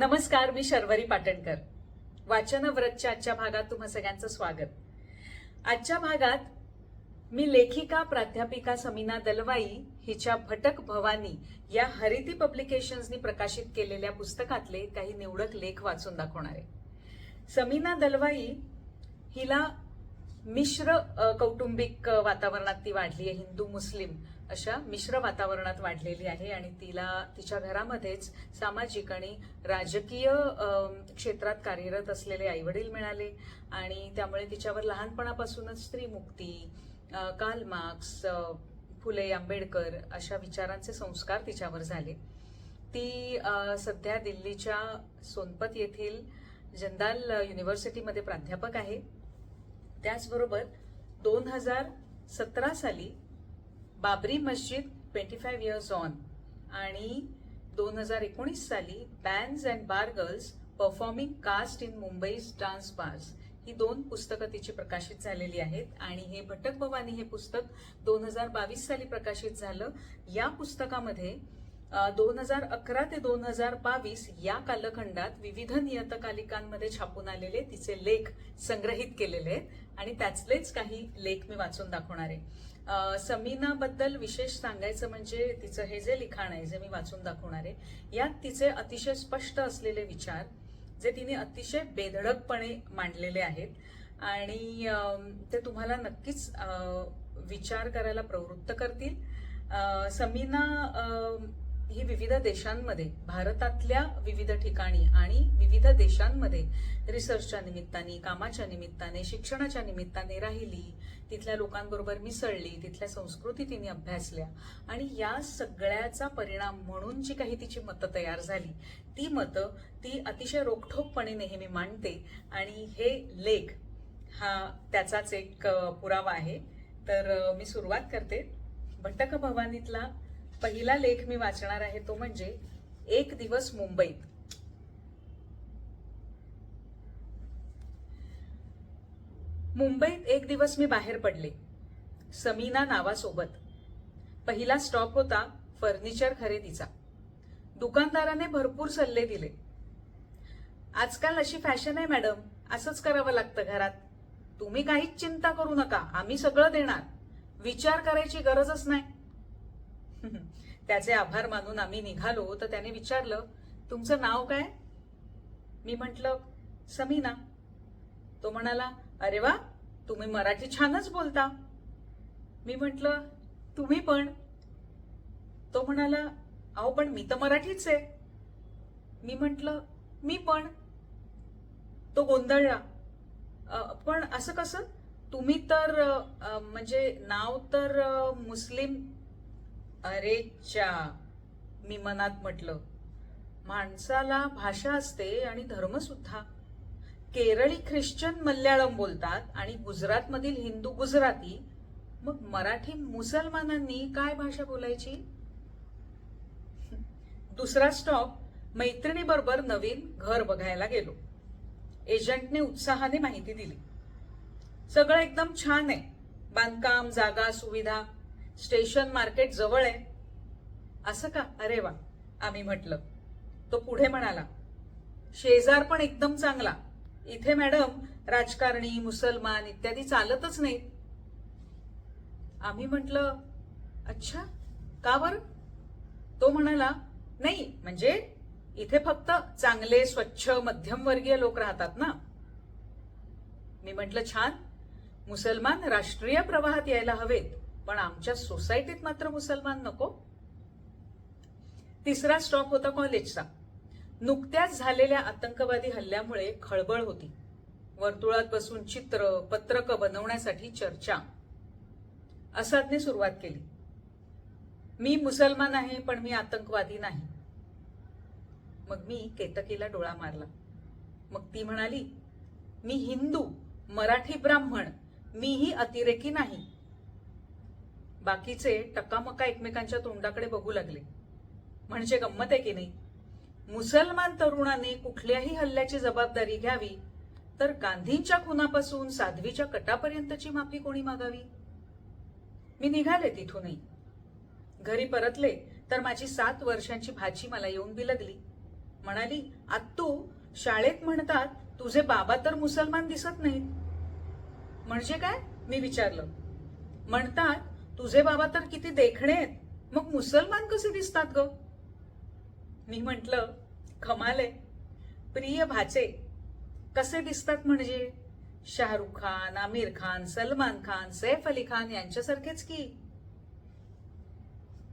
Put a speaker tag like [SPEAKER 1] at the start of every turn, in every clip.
[SPEAKER 1] नमस्कार मी शर्वरी पाटणकर. वाचनव्रतच्या आजच्या भागात तुम्हा सगळ्यांचं स्वागत. आजच्या भागात मी लेखिका प्राध्यापिका समीना दलवाई हिच्या भटक भवानी या हरिती पब्लिकेशन्सनी प्रकाशित केलेल्या पुस्तकातले काही निवडक लेख वाचून दाखवणार आहे. समीना दलवाई हिला मिश्र कौटुंबिक वातावरणात ती वाढली आहे हिंदू मुस्लिम अशा मिश्र वातावरणात वाढलेली आहे आणि तिला तिच्या घरामध्येच सामाजिक आणि राजकीय क्षेत्रात कार्यरत असलेले आईवडील मिळाले आणि त्यामुळे तिच्यावर लहानपणापासूनच स्त्रीमुक्ती काल मार्क्स फुले आंबेडकर अशा विचारांचे संस्कार तिच्यावर झाले. ती सध्या दिल्लीच्या सोनपत येथील जंदाल युनिव्हर्सिटीमध्ये प्राध्यापक आहे. त्याचबरोबर दोन हजार सतरा साली बाबरी मस्जिद ट्वेंटी फाईव्ह इयर्स ऑन आणि दोन हजार एकोणीस साली bands and bar girls performing caste in Mumbai's dance bars ही दोन पुस्तकं तिची प्रकाशित झालेली आहेत. आणि हे भटक भवानी हे पुस्तक दोन हजार बावीस साली प्रकाशित झालं. या पुस्तकामध्ये दोन हजार अकरा ते दोन हजार बावीस या कालखंडात विविध नियतकालिकांमध्ये छापून आलेले तिचे लेख संग्रहित केलेले आहेत. आणि त्यातलेच काही लेख मी वाचून दाखवणार आहे. समीनाबद्दल विशेष सांगायचं म्हणजे तिचं हे जे लिखाण आहे जे मी वाचून दाखवणार आहे यात तिचे अतिशय स्पष्ट असलेले विचार जे तिने अतिशय बेधडकपणे मांडलेले आहेत. आणि ते तुम्हाला नक्कीच विचार करायला प्रवृत्त करतील. समीना ही विविध देशांमध्ये भारतातल्या विविध ठिकाणी आणि विविध देशांमध्ये रिसर्चच्या निमित्ताने कामाच्या निमित्ताने शिक्षणाच्या निमित्ताने राहिली तिथल्या लोकांबरोबर मिसळली तिथल्या संस्कृती तिने अभ्यासल्या आणि या सगळ्याचा परिणाम म्हणून जी काही तिची मतं तयार झाली ती मतं ती अतिशय रोखठोकपणे नेहमी मांडते आणि हे लेख हा त्याचाच एक पुरावा आहे. तर मी सुरुवात करते. भटक भवानीतला पहिला लेख मी वाचणार आहे तो म्हणजे एक दिवस मुंबईत. मुंबईत एक दिवस मी बाहेर पडले समीना नावासोबत. पहिला स्टॉप होता फर्निचर खरेदीचा. दुकानदाराने भरपूर सल्ले दिले. आजकाल अशी फॅशन आहे मॅडम असंच करावं लागतं घरात. तुम्ही काहीच चिंता करू नका आम्ही सगळं देणार. विचार करायची गरजच नाही. त्याचे आभार मानून आम्ही निघालो. तर त्याने विचारलं तुमचं नाव काय? मी म्हटलं समीना. तो म्हणाला अरे वा तुम्ही मराठी छानच बोलता. मी म्हटलं तुम्ही पण. तो म्हणाला अहो पण मी तर मराठीच आहे. मी म्हटलं मी पण. तो गोंधळला पण असं कसं? तुम्ही तर म्हणजे नाव तर मुस्लिम अरे च्या मी मनात म्हटलं. माणसाला भाषा असते आणि धर्मसुद्धा केरळी ख्रिश्चन मल्याळम बोलतात आणि गुजरातमधील हिंदू गुजराती. मग मराठी मुसलमानांनी काय भाषा बोलायची? दुसरा स्टॉप मैत्रिणीबरोबर नवीन घर बघायला गेलो. एजंटने उत्साहाने माहिती दिली. सगळं एकदम छान आहे. बांधकाम जागा सुविधा. स्टेशन मार्केट जवळ आहे. असं का? अरे वा आम्ही म्हटलं. तो पुढे म्हणाला शेजार पण एकदम चांगला. इथे मॅडम राजकारणी मुसलमान इत्यादी चालतच नाहीत आम्ही म्हटलं अच्छा का बर? तो म्हणाला नाही म्हणजे इथे फक्त चांगले स्वच्छ मध्यमवर्गीय लोक राहतात ना. मी म्हटलं छान. मुसलमान राष्ट्रीय प्रवाहात यायला हवेत. पण आमच्या सोसायटीत मात्र मुसलमान नको. तिसरा स्टॉप होता कॉलेजचा नुकत्याच झालेल्या आतंकवादी हल्ल्यामुळे खळबळ होती. वर्तुळात बसून चित्र पत्रकं बनवण्यासाठी चर्चा. असादने सुरुवात केली. मी मुसलमान आहे पण मी आतंकवादी नाही. मग मी केतकीला डोळा मारला. मग ती म्हणाली मी हिंदू मराठी ब्राह्मण मीही अतिरेकी नाही. बाकीचे टकामका एकमेकांच्या तोंडाकडे बघू लागले. म्हणजे गंमत आहे की नाही? मुसलमान तरुणाने कुठल्याही हल्ल्याची जबाबदारी घ्यावी तर गांधींच्या खुनापासून साध्वीच्या कटापर्यंतची माफी कोणी मागावी? मी निघाले तिथूनही. घरी परतले तर माझी सात वर्षांची भाची मला येऊन बिलगली म्हणाली आत्तू शाळेत म्हणतात तुझे बाबा तर मुसलमान दिसत नाहीत. म्हणजे काय? मी विचारलं. म्हणतात तुझे बाबा तर किती देखणे आहेत. मग मुसलमान कसे दिसतात ग? मी म्हंटल खमाले प्रिय भाचे कसे दिसतात म्हणजे? शाहरुख खान आमिर खान सलमान खान सैफ अली खान यांच्यासारखेच की?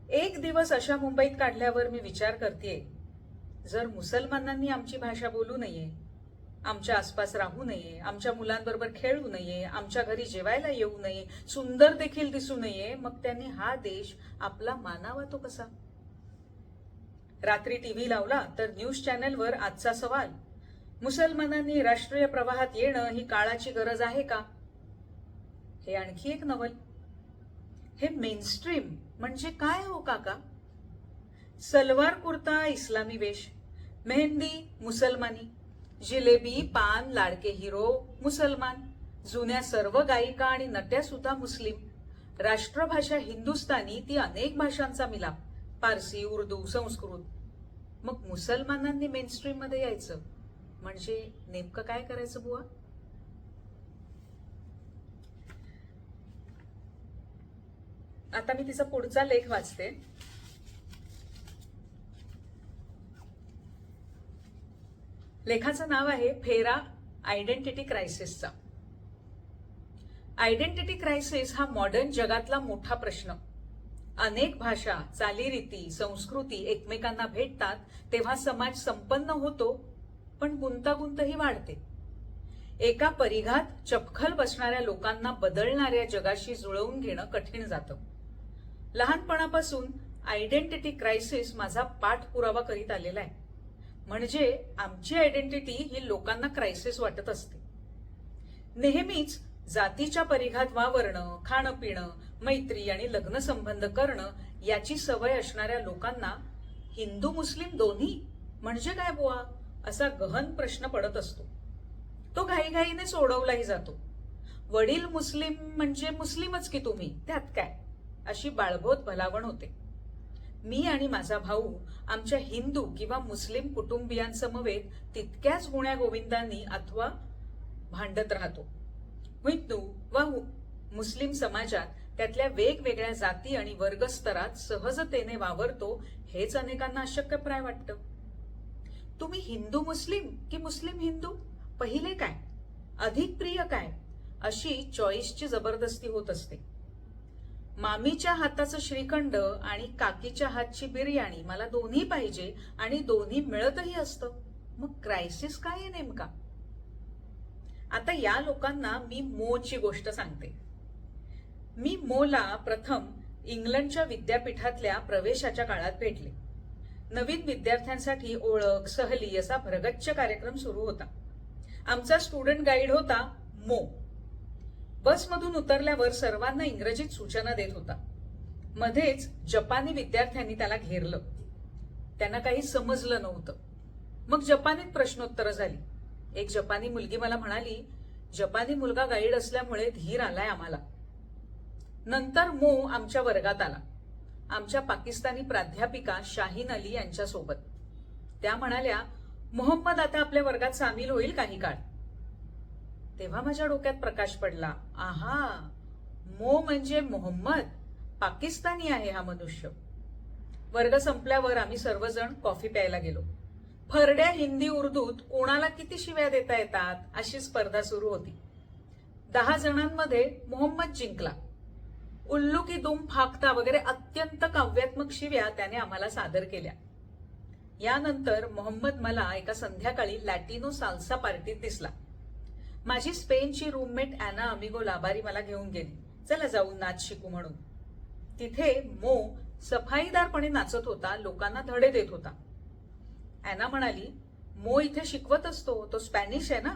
[SPEAKER 1] एक दिवस अशा मुंबईत काढल्यावर मी विचार करते जर मुसलमानांनी आमची भाषा बोलू नये आमच्या आसपास राहू नये आमच्या मुलांबरोबर खेळू नये आमच्या घरी जेवायला येऊ नये सुंदर देखील दिसू नये मग त्यांनी हा देश आपला मानावा तो कसा? रात्री टीव्ही लावला तर न्यूज चॅनलवर आजचा सवाल मुसलमानांनी राष्ट्रीय प्रवाहात येणं ही काळाची गरज आहे का? हे आणखी एक नवल. हे मेनस्ट्रीम म्हणजे काय हो काका? सलवार कुर्ता इस्लामी वेश मेहंदी मुसलमानी. जिलेबी पान लाडके हिरो मुसलमान. जुन्या सर्व गायिका आणि नट्या सुद्धा मुस्लिम. राष्ट्रभाषा हिंदुस्थानी ती अनेक भाषांचा मिलाप पारसी उर्दू संस्कृत. मग मुसलमानांनी मेनस्ट्रीममध्ये यायचं. म्हणजे नेमकं काय करायचं बुवा? आता मी तिचा पुढचा लेख वाचते. लेखाचं नाव आहे फेरा आयडेंटिटी क्रायसिसचा. आयडेंटिटी क्रायसिस हा मॉडर्न जगातला मोठा प्रश्न. अनेक भाषा चालीरीती संस्कृती एकमेकांना भेटतात तेव्हा समाज संपन्न होतो पण गुंतागुंतही वाढते. एका परिघात चपखल बसणाऱ्या लोकांना बदलणाऱ्या जगाशी जुळवून घेणं कठीण जातं. लहानपणापासून आयडेंटिटी क्रायसिस माझा पाठपुरावा करीत आलेला आहे. म्हणजे आमची आयडेंटिटी ही लोकांना क्रायसिस वाटत असते. नेहमीच जातीच्या परिघात वावरणं खाणं पिणं मैत्री आणि लग्न संबंध करणं याची सवय असणाऱ्या लोकांना हिंदू मुस्लिम दोन्ही म्हणजे काय बुवा? असा गहन प्रश्न पडत असतो. तो घाईघाईने सोडवलाही जातो. वडील मुस्लिम म्हणजे मुस्लिमच की तुम्ही? त्यात काय? अशी बाळबोध भलावण होते. मी आणि माझा भाऊ आमच्या हिंदू किंवा मुस्लिम कुटुंबियांसमवेत तितक्याच गुण्या गोविंदांनी अथवा भांडत राहतो. हिंदू वा मुस्लिम समाजात त्यातल्या वेगवेगळ्या जाती आणि वर्ग स्तरात सहजतेने वावरतो हेच अनेकांना अशक्यप्राय वाटतं. तुम्ही हिंदू मुस्लिम की मुस्लिम हिंदू? पहिले काय? अधिक प्रिय काय? अशी चॉईसची जबरदस्ती होत असते. मामीच्या हाताचं श्रीखंड आणि काकीच्या हातची बिर्याणी मला दोन्ही पाहिजे आणि दोन्ही मिळतही असतं. मग क्रायसिस काय आहे नेमका? आता या लोकांना मी मोची गोष्ट सांगते. मी मोला प्रथम इंग्लंडच्या विद्यापीठातल्या प्रवेशाच्या काळात भेटले. नवीन विद्यार्थ्यांसाठी ओळख सहली असा भरगच्च कार्यक्रम सुरू होता. आमचा स्टुडंट गाईड होता मो. बसमधून उतरल्यावर सर्वांना इंग्रजीत सूचना देत होता. मध्येच जपानी विद्यार्थ्यांनी त्याला घेरलं. त्यांना काही समजलं नव्हतं. मग जपानीत प्रश्नोत्तरं झाली. एक जपानी मुलगी मला म्हणाली जपानी मुलगा गाईड असल्यामुळे धीर आलाय आम्हाला. नंतर मो आमच्या वर्गात आला. आमच्या पाकिस्तानी प्राध्यापिका शाहीन अली यांच्यासोबत. त्या म्हणाल्या मोहम्मद आता आपल्या वर्गात सामील होईल काही काळ. तेव्हा माझ्या डोक्यात प्रकाश पडला आहा मो म्हणजे मोहम्मद पाकिस्तानी आहे हा मनुष्य. वर्ग संपल्यावर आम्ही सर्वजण कॉफी प्यायला गेलो. फरड्या हिंदी उर्दूत कोणाला किती शिव्या देता येतात अशी स्पर्धा सुरू होती. दहा जणांमध्ये मोहम्मद जिंकला. उल्लू की दुम फाकता वगैरे अत्यंत काव्यात्मक शिव्या त्याने आम्हाला सादर केल्या. यानंतर मोहम्मद मला एका संध्याकाळी लॅटिनो साल्सा पार्टीत दिसला. माझी स्पेनची रूममेट अॅना अमिगो लाबारी मला घेऊन गेली. चला जाऊ नाच शिकू म्हणून. तिथे मो सफाईदारपणे नाचत होता लोकांना धडे देत होता. अॅना म्हणाली मो इथे शिकवत असतो तो स्पॅनिश आहे ना?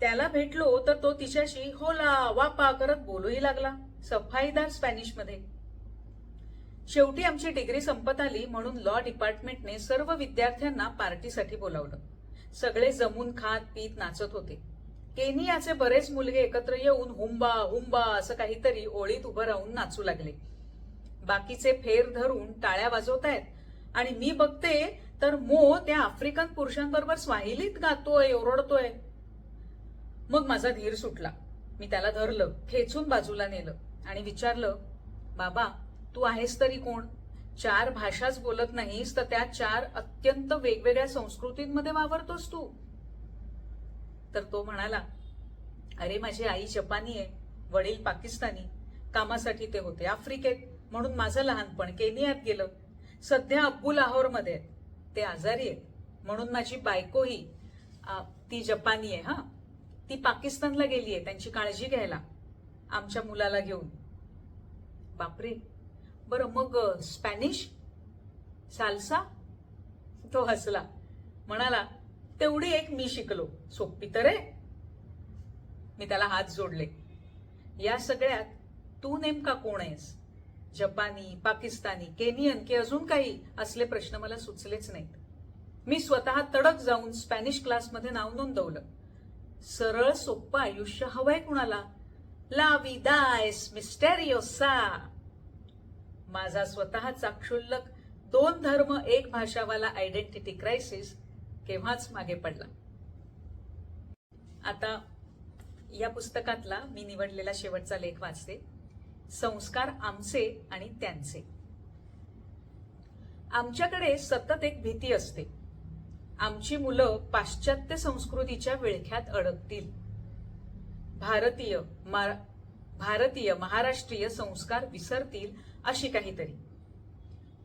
[SPEAKER 1] त्याला भेटलो तर तो तिच्याशी होला वापा करत बोलूही लागला सफाईदार स्पॅनिशमध्ये शेवटी आमची डिग्री संपत आली म्हणून लॉ डिपार्टमेंटने सर्व विद्यार्थ्यांना पार्टीसाठी बोलावलं. सगळे जमून खात पीत नाचत होते. केनियाचे बरेच मुलगे एकत्र येऊन हुंबा हुंबा असं काहीतरी ओळीत उभं राहून नाचू लागले. बाकीचे फेर धरून टाळ्या वाजवतायत. आणि मी बघते तर मो त्या आफ्रिकन पुरुषांबरोबर स्वाहिलीत गातोय ओरडतोय. मग माझा धीर सुटला. मी त्याला धरलं खेचून बाजूला नेलं आणि विचारलं बाबा तू आहेस तरी कोण? चार भाषाच बोलत नाहीस तर त्या चार अत्यंत वेगवेगळ्या संस्कृतींमध्ये वावरतोस तू. तर तो म्हणाला अरे माझी आई जपानी आहे वडील पाकिस्तानी कामासाठी ते होते आफ्रिकेत म्हणून माझं लहानपण केनियात गेलं. सध्या अब्बू लाहोरमध्ये आहेत. ते आजारी आहेत. म्हणून माझी बायकोही ती जपानी आहे हा. ती पाकिस्तानला गेली आहे त्यांची काळजी घ्यायला आमच्या मुलाला घेऊन. बापरे. बरं मग स्पॅनिश सालसा? तो हसला. म्हणाला तेवढी एक मी शिकलो. सोपी तर आहे. मी त्याला हात जोडले. या सगळ्यात तू नेमका कोण आहेस? जपानी पाकिस्तानी केनियन की अजून काही? असले प्रश्न मला सुचलेच नाहीत. मी स्वतः तडक जाऊन स्पॅनिश क्लासमध्ये नाव नोंदवलं. सरळ सोप्पं आयुष्य हवंय कुणाला? ला विदायस मिस्टेरियोसा माझा स्वतःचा क्षुल्लक दोन धर्म एक भाषावाला आयडेंटिटी क्रायसिस केव्हाच मागे पडला. आता या पुस्तकातला मी निवडलेला शेवटचा लेख वाचते. संस्कार आमचे आणि त्यांचे. आमच्याकडे सतत एक भीती असते. आमची मुलं पाश्चात्य संस्कृतीच्या विळख्यात अडकतील. भारतीय मा- भारतीय महाराष्ट्रीय संस्कार विसरतील अशी काहीतरी.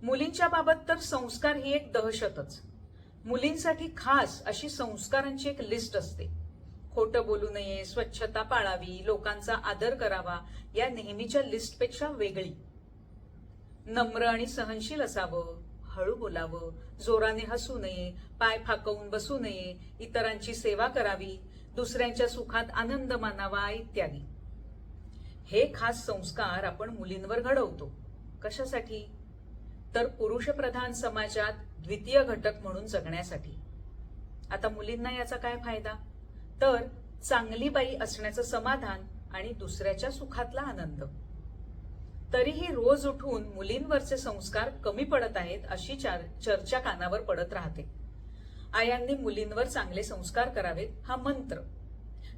[SPEAKER 1] मुलींच्या बाबत तर संस्कार ही एक दहशतच. मुलींसाठी खास अशी संस्कारांची एक लिस्ट असते. खोटं बोलू नये स्वच्छता पाळावी लोकांचा आदर करावा या नेहमीच्या लिस्टपेक्षा वेगळी. नम्र आणि सहनशील असावं हळू बोलावं जोराने हसू नये पाय फाकवून बसू नये इतरांची सेवा करावी दुसऱ्यांच्या सुखात आनंद मानावा इत्यादी. हे खास संस्कार आपण मुलींवर घडवतो. कशासाठी? तर पुरुषप्रधान समाजात द्वितीय घटक म्हणून जगण्यासाठी. आता मुलींना याचा काय फायदा? तर चांगली बाई असण्याचं समाधान आणि दुसऱ्याच्या सुखातला आनंद. तरीही रोज उठून मुलींवरचे संस्कार कमी पडत आहेत अशी चार- चर्चा कानावर पडत राहते. आयांनी मुलींवर चांगले संस्कार करावेत हा मंत्र.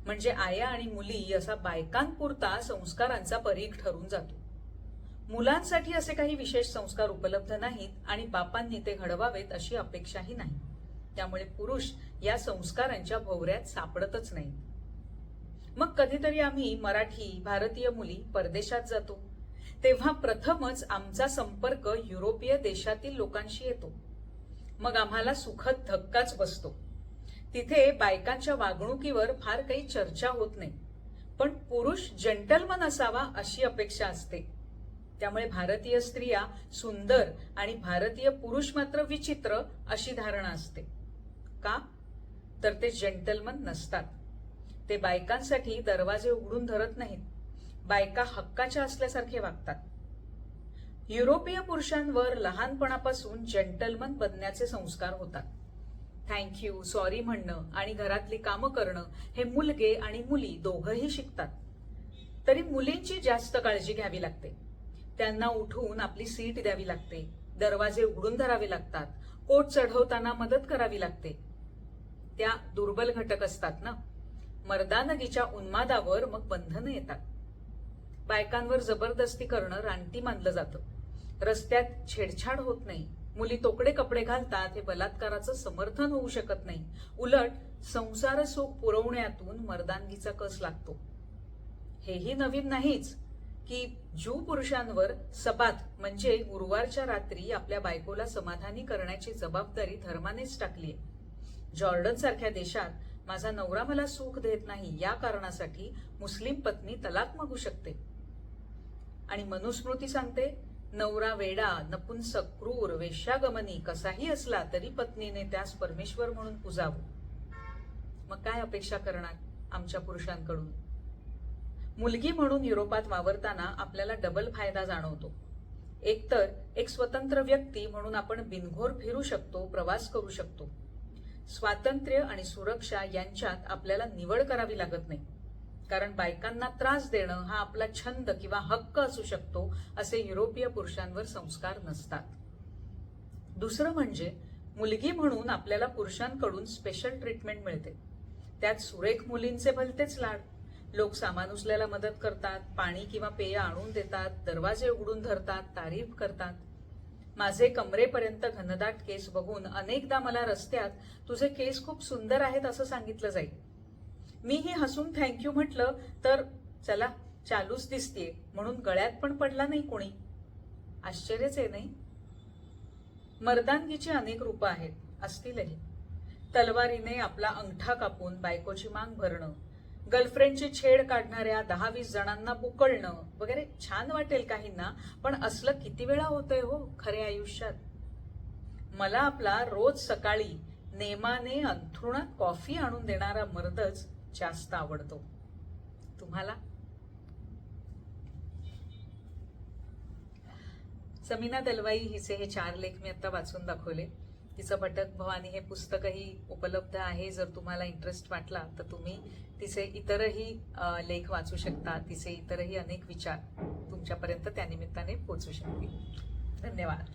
[SPEAKER 1] म्हणजे आया आणि मुली असा बायकांपुरता संस्कारांचा परीघ ठरून जातो. मुलांसाठी असे काही विशेष संस्कार उपलब्ध नाहीत आणि बापांनी ते घडवावेत अशी अपेक्षाही नाही. त्यामुळे पुरुष या संस्कारांच्या भोवऱ्यात सापडतच नाहीत. मग कधीतरी आम्ही मराठी भारतीय मुली परदेशात जातो. तेव्हा प्रथमच आमचा संपर्क युरोपीय देशातील लोकांशी येतो. मग आम्हाला सुखद धक्काच बसतो. तिथे बायकांच्या वागणुकीवर फार काही चर्चा होत नाही. पण पुरुष जंटलमन असावा अशी अपेक्षा असते. त्यामुळे भारतीय स्त्रिया सुंदर आणि भारतीय पुरुष मात्र विचित्र अशी धारणा असते. का? तर ते जेंटलमन नसतात. ते बायकांसाठी दरवाजे उघडून धरत नाहीत. बायका हक्काच्या असल्यासारखे वागतात. युरोपीय पुरुषांवर लहानपणापासून जेंटलमन बनण्याचे संस्कार होतात. थँक्यू सॉरी म्हणणं आणि घरातली कामं करणं हे मुलगे आणि मुली दोघंही शिकतात. तरी मुलींची जास्त काळजी घ्यावी लागते. त्यांना उठून आपली सीट द्यावी लागते. दरवाजे उघडून धरावे लागतात. कोट चढवताना मदत करावी लागते. त्या दुर्बल घटक असतात ना? मर्दानगीच्या उन्मादावर मग बंधनं येतात. बायकांवर जबरदस्ती करणं रानटी मानलं जातं. रस्त्यात छेडछाड होत नाही. मुली तोकडे कपडे घालतात हे बलात्काराचं समर्थन होऊ शकत नाही. उलट संसार सुख पुरवण्यातून मर्दानगीचा कस लागतो? हेही नवीन नाहीच. की ज्यू पुरुषांवर सबात म्हणजे गुरुवारच्या रात्री आपल्या बायकोला समाधानी करण्याची जबाबदारी धर्मानेच टाकली जॉर्डन सारख्या देशात माझा नवरा मला सुख देत नाही या कारणासाठी मुस्लिम पत्नी तलाक मागू शकते. आणि मनुस्मृती सांगते नवरा वेडा नपुंसक क्रूर वेश्यागमनी कसाही असला तरी पत्नीने त्यास परमेश्वर म्हणून पुजावं. मग काय अपेक्षा करणार आमच्या पुरुषांकडून? मुलगी म्हणून युरोपात वावरताना आपल्याला डबल फायदा जाणवतो. एकतर एक स्वतंत्र व्यक्ती म्हणून आपण बिनघोर फिरू शकतो प्रवास करू शकतो. स्वातंत्र्य आणि सुरक्षा यांच्यात आपल्याला निवड करावी लागत नाही. कारण बायकांना त्रास देणं हा आपला छंद किंवा हक्क असू शकतो असे युरोपीय पुरुषांवर संस्कार नसतात. दुसरं म्हणजे मुलगी म्हणून आपल्याला पुरुषांकडून स्पेशल ट्रीटमेंट मिळते. त्यात सुरेख मुलींचे भलतेच लाड. लोक सामान उचलायला मदत करतात पाणी किंवा पेय आणून देतात दरवाजे उघडून धरतात तारीफ करतात. माझे कमरेपर्यंत घनदाट केस बघून अनेकदा मला रस्त्यात तुझे केस खूप सुंदर आहेत असं सांगितलं जाईल मीही हसून थँक्यू म्हटलं तर चला चालूच दिसतीये. म्हणून गळ्यात पण पडला नाही कोणी. आश्चर्यच आहे नाही? मर्दानगीची अनेक रूपं आहेत असतीलही. तलवारीने आपला अंगठा कापून बायकोची मांग भरणं गर्लफ्रेंडची छेड काढणाऱ्या दहा वीस जणांना बुकळणं वगैरे छान वाटेल काहींना पण असलं किती वेळा होतंय हो खऱ्या आयुष्यात? मला आपला रोज सकाळी नेमाने अंथरुणात कॉफी आणून देणारा मर्दच जास्त आवडतो. तुम्हाला? समीना दलवाई हिचे हे चार लेख मी आता वाचून दाखवले. तिचं भटक भवानी हे पुस्तकही उपलब्ध आहे. जर तुम्हाला इंटरेस्ट वाटला तर तुम्ही तिचे इतरही लेख वाचू शकता. तिचे इतरही अनेक विचार तुमच्यापर्यंत त्यानिमित्ताने पोचू शकतील. धन्यवाद.